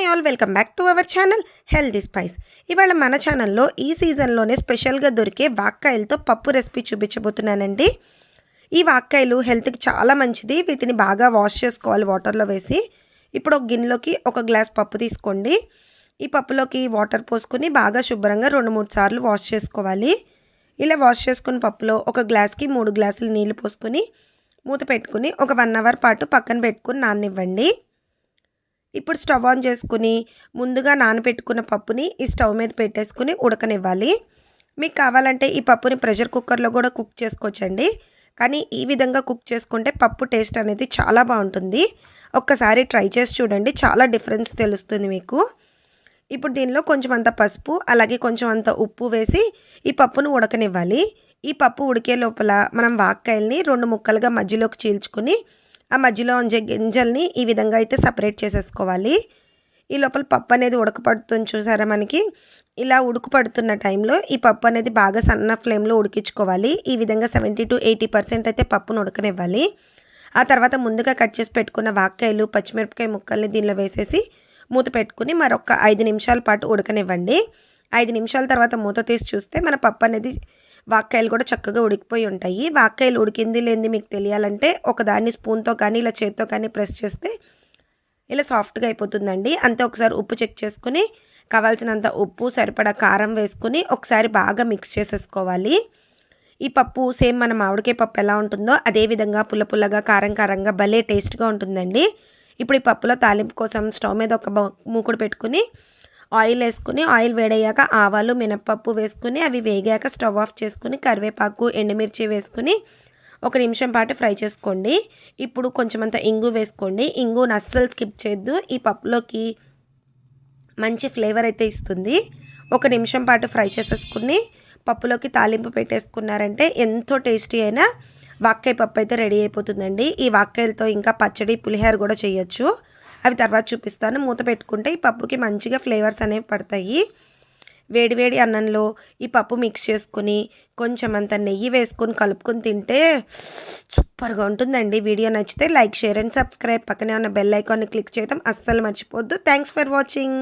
Hi all welcome back to our channel healthy spice. ఇవాళ మన ఛానల్లో ఈ సీజన్లోనే స్పెషల్గా దొరికే వాక్కాయలతో పప్పు రెసిపీ చూపించబోతున్నానండి. ఈ వాక్కాయలు హెల్త్కి చాలా మంచిది. వీటిని బాగా వాష్ చేసుకోవాలి వాటర్లో వేసి. ఇప్పుడు ఒక గిన్నెలోకి ఒక గ్లాస్ పప్పు తీసుకోండి. ఈ పప్పులోకి వాటర్ పోసుకుని బాగా శుభ్రంగా రెండు మూడు సార్లు వాష్ చేసుకోవాలి. ఇలా వాష్ చేసుకున్న పప్పులో ఒక గ్లాస్కి మూడు గ్లాసులు నీళ్ళు పోసుకొని మూత పెట్టుకుని ఒక వన్ అవర్ పాటు పక్కన పెట్టుకుని నాననివ్వండి. ఇప్పుడు స్టవ్ ఆన్ చేసుకుని ముందుగా నానబెట్టుకున్న పప్పుని ఈ స్టవ్ మీద పెట్టేసుకుని ఉడకనివ్వాలి. మీకు కావాలంటే ఈ పప్పుని ప్రెషర్ కుక్కర్లో కూడా కుక్ చేసుకోవచ్చండి. కానీ ఈ విధంగా కుక్ చేసుకుంటే పప్పు టేస్ట్ అనేది చాలా బాగుంటుంది. ఒక్కసారి ట్రై చేసి చూడండి చాలా డిఫరెన్స్ తెలుస్తుంది మీకు. ఇప్పుడు దీనిలో కొంచెం అంత పసుపు అలాగే కొంచెం అంత ఉప్పు వేసి ఈ పప్పును ఉడకనివ్వాలి. ఈ పప్పు ఉడికే లోపల మనం వాక్కాయల్ని రెండు ముక్కలుగా మధ్యలోకి చీల్చుకుని ఆ మధ్యలో ఉంచే గింజల్ని ఈ విధంగా అయితే సపరేట్ చేసేసుకోవాలి. ఈ లోపల పప్పు అనేది ఉడకపడుతుంది చూసారా మనకి? ఇలా ఉడుకుపడుతున్న టైంలో ఈ పప్పు అనేది బాగా సన్న ఫ్లేమ్లో ఉడికించుకోవాలి. ఈ విధంగా సెవెంటీ టు ఎయిటీ పర్సెంట్ అయితే పప్పును ఉడకనివ్వాలి. ఆ తర్వాత ముందుగా కట్ చేసి పెట్టుకున్న వాక్కాయలు పచ్చిమిరపకాయ ముక్కల్ని దీనిలో వేసేసి మూత పెట్టుకుని మరొక ఐదు నిమిషాల పాటు ఉడకనివ్వండి. ఐదు నిమిషాల తర్వాత మూత తీసి చూస్తే మన పప్పు అనేది వాక్కాయలు కూడా చక్కగా ఉడికిపోయి ఉంటాయి. వాక్కాయలు ఉడికింది లేనిది మీకు తెలియాలంటే ఒకదాన్ని స్పూన్తో కానీ ఇలా చేత్తో కానీ ప్రెస్ చేస్తే ఇలా సాఫ్ట్గా అయిపోతుందండి. అంతే ఒకసారి ఉప్పు చెక్ చేసుకుని కావాల్సినంత ఉప్పు సరిపడా కారం వేసుకుని ఒకసారి బాగా మిక్స్ చేసేసుకోవాలి. ఈ పప్పు సేమ్ మన మామిడికాయ పప్పు ఎలా ఉంటుందో అదే విధంగా పుల్ల పుల్లగా కారం కారంగా భలే టేస్ట్గా ఉంటుందండి. ఇప్పుడు ఈ పప్పులో తాలింపు కోసం స్టవ్ మీద ఒక మూకుడు పెట్టుకుని ఆయిల్ వేసుకుని ఆయిల్ వేడయ్యాక ఆవాలు మినప్పప్పు వేసుకుని అవి వేగాక స్టవ్ ఆఫ్ చేసుకుని కరివేపాకు ఎండుమిర్చి వేసుకుని ఒక నిమిషం పాటు ఫ్రై చేసుకోండి. ఇప్పుడు కొంచెం అంత ఇంగు వేసుకోండి. ఇంగు అస్సలు స్కిప్ చేయొద్దు. ఈ పప్పులోకి మంచి ఫ్లేవర్ అయితే ఇస్తుంది. ఒక నిమిషం పాటు ఫ్రై చేసేసుకుని పప్పులోకి తాలింపు పెట్టేసుకున్నారంటే ఎంతో టేస్టీ అయినా వాక్కాయ పప్పు అయితే రెడీ అయిపోతుందండి. ఈ వాక్కాయలతో ఇంకా పచ్చడి పులిహోర కూడా చేయొచ్చు. అవి తర్వాత చూపిస్తాను. మూత పెట్టుకుంటే ఈ పప్పుకి మంచిగా ఫ్లేవర్స్ అనేవి పడతాయి. వేడివేడి అన్నంలో ఈ పప్పు మిక్స్ చేసుకుని కొంచెం అంత నెయ్యి వేసుకొని కలుపుకొని తింటే సూపర్గా ఉంటుందండి. వీడియో నచ్చితే లైక్ షేర్ అండ్ సబ్స్క్రైబ్. పక్కనే ఉన్న బెల్ ఐకాన్ని క్లిక్ చేయడం అస్సలు మర్చిపోద్దు థ్యాంక్స్ ఫర్ వాచింగ్